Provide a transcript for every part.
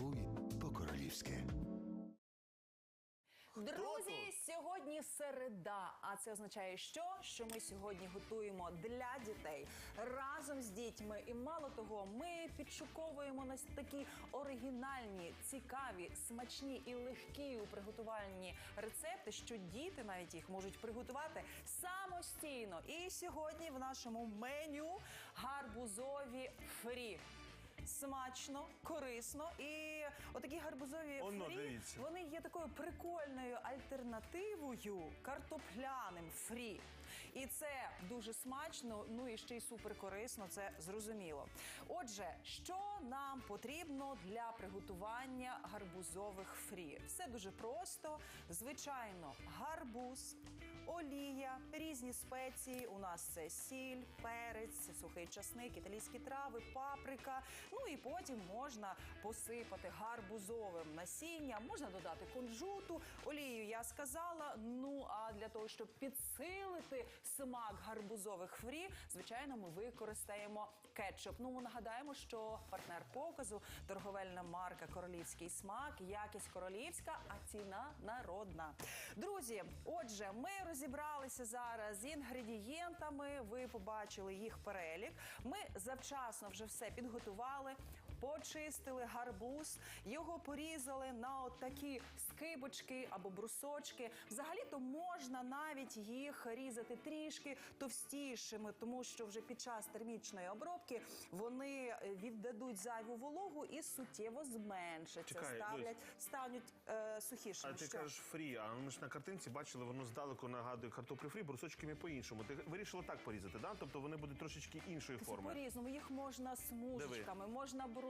Смакуй по-королівськи. Друзі, сьогодні середа. А це означає, що? Що ми сьогодні готуємо для дітей разом з дітьми. І мало того, ми підшуковуємо нас такі оригінальні, цікаві, смачні і легкі у приготуванні рецепти, що діти навіть їх можуть приготувати самостійно. І сьогодні в нашому меню гарбузові фрі. Смачно, корисно і отакі гарбузові Оно, фрі дивіться. вони є такою прикольною альтернативою картопляним фрі. І це дуже смачно, ну і ще й супер корисно, це зрозуміло. Отже, що нам потрібно для приготування гарбузових фрі? Все дуже просто. Звичайно, гарбуз. Олія, різні спеції. У нас це сіль, перець, сухий часник, італійські трави, паприка. Ну і потім можна посипати гарбузовим насінням, можна додати кунжуту, олію я сказала. Ну а для того, щоб підсилити смак гарбузових фрі, звичайно, ми використаємо кетчуп. Ну нагадаємо, що партнер показу торговельна марка Королівський смак, якість королівська, а ціна народна. Друзі, отже, ми розібралися зараз з інгредієнтами. Ви побачили їх перелік. Ми завчасно вже все підготували. Почистили гарбуз, його порізали на от такі скибочки або брусочки. Взагалі-то можна навіть їх різати трішки товстішими, тому що вже під час термічної обробки вони е, віддадуть зайву вологу і суттєво зменшаться, Чекай, ставлять, стануть е, сухішими. А ти Що? кажеш фрі, а ми ж на картинці бачили, воно здалеку нагадує картоплю фрі, брусочками по-іншому. Ти вирішила так порізати, да? Тобто вони будуть трошечки іншої форми. по-різному. Їх можна смужечками, можна брусочками,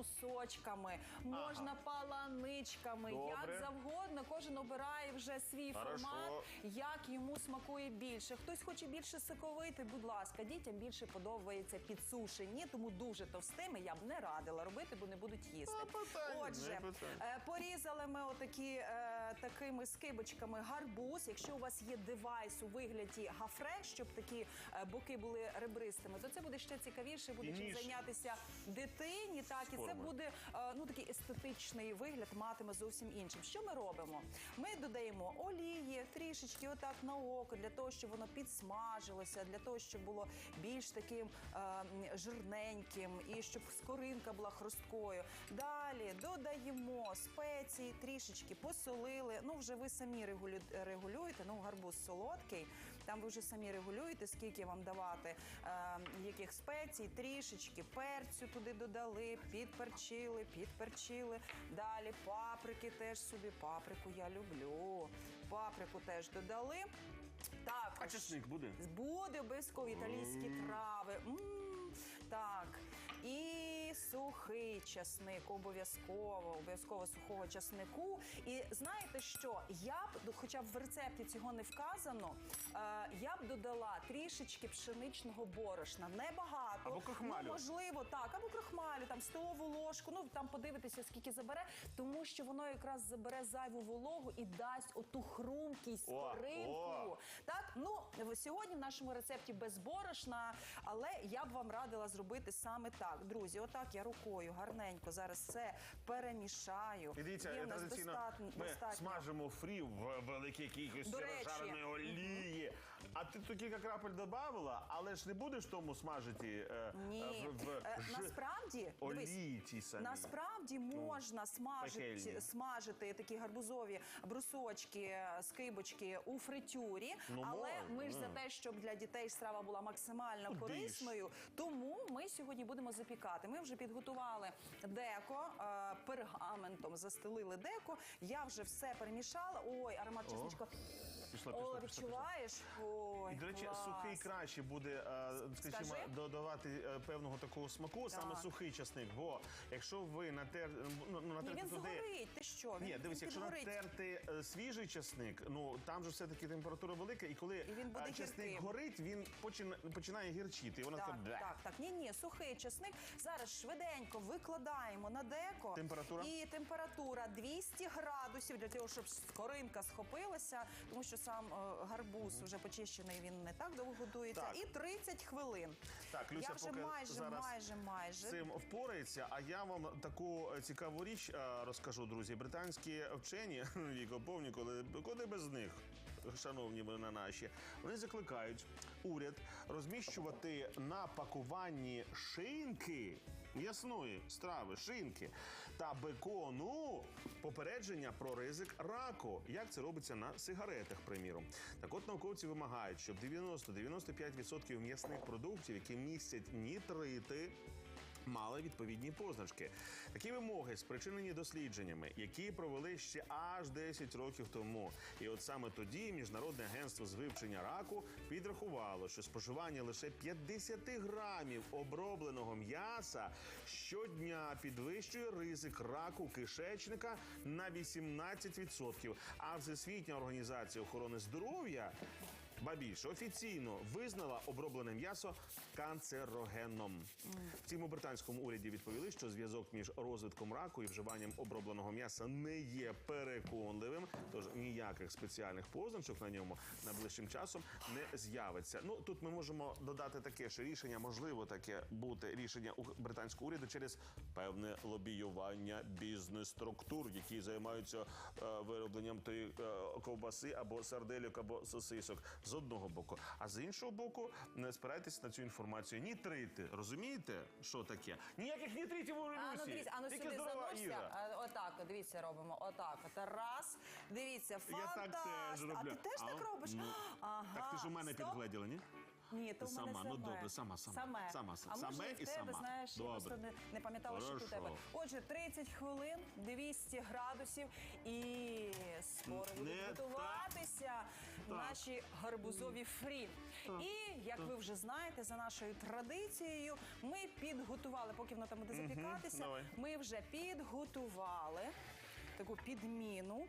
можна паланичками, Добре. як завгодно. Кожен обирає вже свій Хорошо. формат, як йому смакує більше. Хтось хоче більше соковити, будь ласка, дітям більше подобається підсушені, тому дуже товстими я б не радила робити, бо не будуть їсти. А, питань, Отже, не е, порізали ми отакі е, такими скибочками гарбуз. Якщо у вас є девайс у вигляді гафре, щоб такі е, боки були ребристими, то це буде ще цікавіше, буде чим зайнятися дитині. Так, і це буде е, ну такий естетичний вигляд, матиме зовсім іншим. Що ми робимо? Ми додаємо олії трішечки, отак на око, для того, щоб воно підсмажилося, для того, щоб було більш таким е, жирненьким і щоб скоринка була хрусткою. Далі додаємо спеції, трішечки посолили. Ну, вже ви самі регулю... регулюєте. Ну, гарбуз солодкий. Там ви вже самі регулюєте, скільки вам давати е, яких спецій, трішечки перцю туди додали, підперчили, підперчили. Далі паприки теж собі. Паприку я люблю. Паприку теж додали. Так, А чесник буде? Буде обов'язково італійські трави. М, сухий часник, обов'язково, обов'язково сухого часнику. І знаєте що? Я б, хоча б в рецепті цього не вказано, е, я б додала трішечки пшеничного борошна. Небагато. Або крохмалю. Ну, можливо, так, або крохмалю, там столову ложку. Ну там подивитися, скільки забере, тому що воно якраз забере зайву вологу і дасть оту хрумкість, О. Так, ну сьогодні в нашому рецепті без борошна, але я б вам радила зробити саме так. Друзі, отак я рукою гарненько зараз все перемішаю. І дивіться, Є в нас традиційно достатньо- ми достатньо. смажимо фрі в великій кількості До речі. розжареної олії. А ти тут кілька крапель додавала, але ж не будеш тому смажити е, Ні, е, в, в Е, ж- насправді олії дивись, тій самій. Насправді можна смажити, пекельні. смажити такі гарбузові брусочки, скибочки у фритюрі. Ну, але можна. ми ж за те, щоб для дітей страва була максимально Куди ж? корисною. Тому ми сьогодні будемо запікати. Ми вже підготували деко е, пергаментом, застелили деко. Я вже все перемішала. Ой, аромат чесничка. Пішла, О, пішла, пішла, відчуваєш? Ой, І, до речі, клас. сухий краще буде, е, скажімо, Скажи. додавати е, певного такого смаку, саме сухий часник. Бо якщо ви натер, ну, ну, Ні, натерти він туди... згорить. Ти що? Ні, Він- дивись, він якщо підгорить. натерти е, свіжий часник, ну там же все-таки температура велика, і коли І він буде е, часник гірким. горить, він почина- починає гірчити. І вона Так, «Бля». так, так. Ні, ні, сухий чесник. Зараз швиденько викладаємо на деко. Температура? І температура 200 градусів для того, щоб скоринка схопилася, тому що сам е, гарбуз вже почищений, він не так довго готується. Так. І 30 хвилин. Так, Люся, я вже поки майже, зараз майже, майже. з цим впорається. А я вам таку е, цікаву річ е, розкажу, друзі. Британські вчені віко повні, коли куди без них. Шановні на наші, вони закликають уряд розміщувати на пакуванні шинки м'ясної страви, шинки та бекону попередження про ризик раку. Як це робиться на сигаретах, приміром. Так от науковці вимагають, щоб 90-95% м'ясних продуктів, які містять нітрити, мали відповідні позначки. Такі вимоги спричинені дослідженнями, які провели ще аж 10 років тому. І от саме тоді міжнародне агентство з вивчення раку підрахувало, що споживання лише 50 грамів обробленого м'яса щодня підвищує ризик раку кишечника на 18%. А Всесвітня організація охорони здоров'я Ба більше офіційно визнала оброблене м'ясо канцерогенном. Втім, у британському уряді відповіли, що зв'язок між розвитком раку і вживанням обробленого м'яса не є переконливим, тож ніяких спеціальних позначок на ньому найближчим часом не з'явиться. Ну тут ми можемо додати таке, що рішення можливо таке бути рішення у британського уряду через певне лобіювання бізнес-структур, які займаються е, виробленням тої е, ковбаси або сардельок, або сосисок з одного боку. А з іншого боку, не спирайтеся на цю інформацію. Нітрити, розумієте, що таке? Ніяких нітритів у А ну дивіться, а ну Тільки сюди заносься. А, Отак, от, дивіться, робимо. Отак. От раз. Дивіться, Я так теж роблю. А ти теж так робиш? Ну, Ага. Так ти ж у мене Стоп. підгледіла, ні? Ні, то в мене Сама, саме. ну добре, сама, сама. Саме. Сама, а може саме і в тебе, сама. знаєш, я Добре. просто не, не пам'ятала, що тут у тебе. Отже, 30 хвилин, 200 градусів і скоро будуть готуватися наші гарбузові фрі. І, як ви вже знаєте, за нашою традицією, ми підготували, поки воно там буде запікатися, давай. ми вже підготували таку підміну.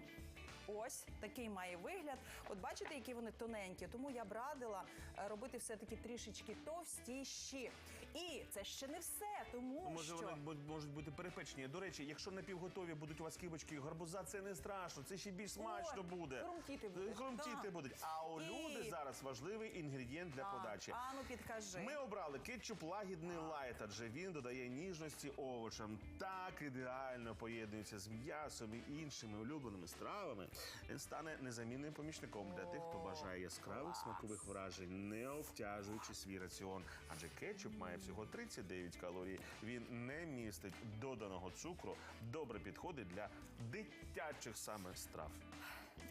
Ось такий має вигляд. От бачите, які вони тоненькі. Тому я б радила е, робити все-таки трішечки товстіші. І це ще не все, тому Може, що вони бу- можуть бути перепечені. До речі, якщо напівготові будуть у вас кибочки і гарбуза, це не страшно, це ще більш смачно буде. хрумтіти будуть, Хрумтіти так. будуть. А у І- люди зараз важливий інгредієнт для подачі. А, ну підкажи. Ми обрали кетчуп лагідний лайт, адже він додає ніжності овочам. Так ідеально поєднується з м'ясом і іншими улюбленими стравами. Він стане незамінним помічником для тих, хто бажає яскравих смакових вражень, не обтяжуючи свій раціон. Адже кетчуп має всього 39 калорій. Він не містить доданого цукру, добре підходить для дитячих саме страв.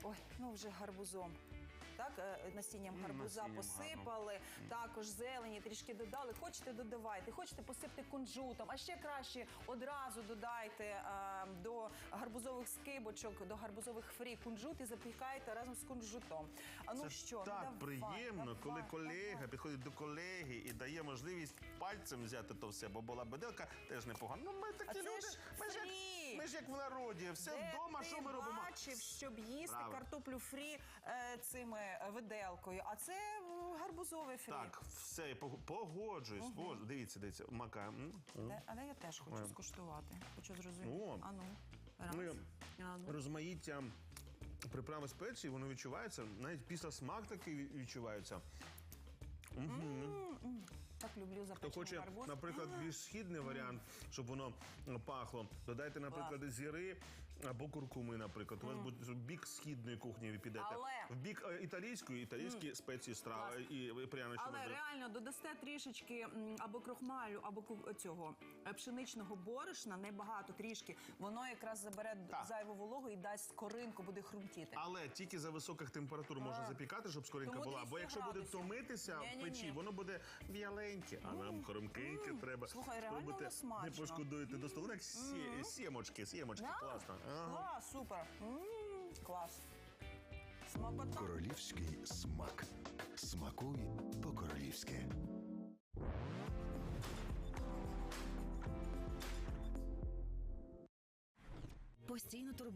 Ой, ну вже гарбузом. Так, е, насінням гарбуза насінням посипали, також зелені трішки додали. Хочете додавайте, хочете посипте кунжутом, а ще краще одразу додайте е, до гарбузових скибочок, до гарбузових фрі кунжут і запікайте разом з кунжутом. А ну Це що, ну так давай, приємно, давай, коли колега давай. підходить до колеги і дає можливість пальцем взяти то все, бо була беделка, теж непогано. Ну ми такі А люди. Ми ж, ми ж як в народі, все Де вдома, що ми робимо? Ти бачив, щоб їсти Правильно. картоплю фрі е, цими виделкою, а це е, гарбузовий фрі. Так, все, пог- погоджуюсь. погоджуюсь. Дивіться, дивіться, макаємо. М, м. Де- але я теж хочу скуштувати. Хочу зрозуміти. О. А ну, раз. Ну, я- А ну. Розмаїття приправи спеції, воно відчувається, навіть після смак такий від- відчувається. Так люблю Хто хоче, гарбуз. наприклад, більш східний варіант, щоб воно пахло, додайте, наприклад, зіри або куркуми, наприклад. У вас буде в бік східної кухні ви підете. Але- В бік е, італійської, італійські спеції страви і і прянощі. Але реально додасте трішечки м, або крохмалю, або ку- цього е, пшеничного борошна, небагато трішки. Воно якраз забере д- Так. зайву вологу і дасть скоринку, буде хрумтіти. Але тільки за високих температур можна запікати, щоб скоринка Тому була. 200 Бо якщо буде градусів. томитися в Ні-ні-ні. печі, воно буде в'яленьке, а нам хромкеньке треба. Слухай, реально Спробуйте, воно смачно. Не пошкодуєте до столу. Так сі- сімочки, Да? класно. Ага. Клас, супер. Клас. Смакота. Королівський смак. Смакуй по-королівськи. Постійно турбує.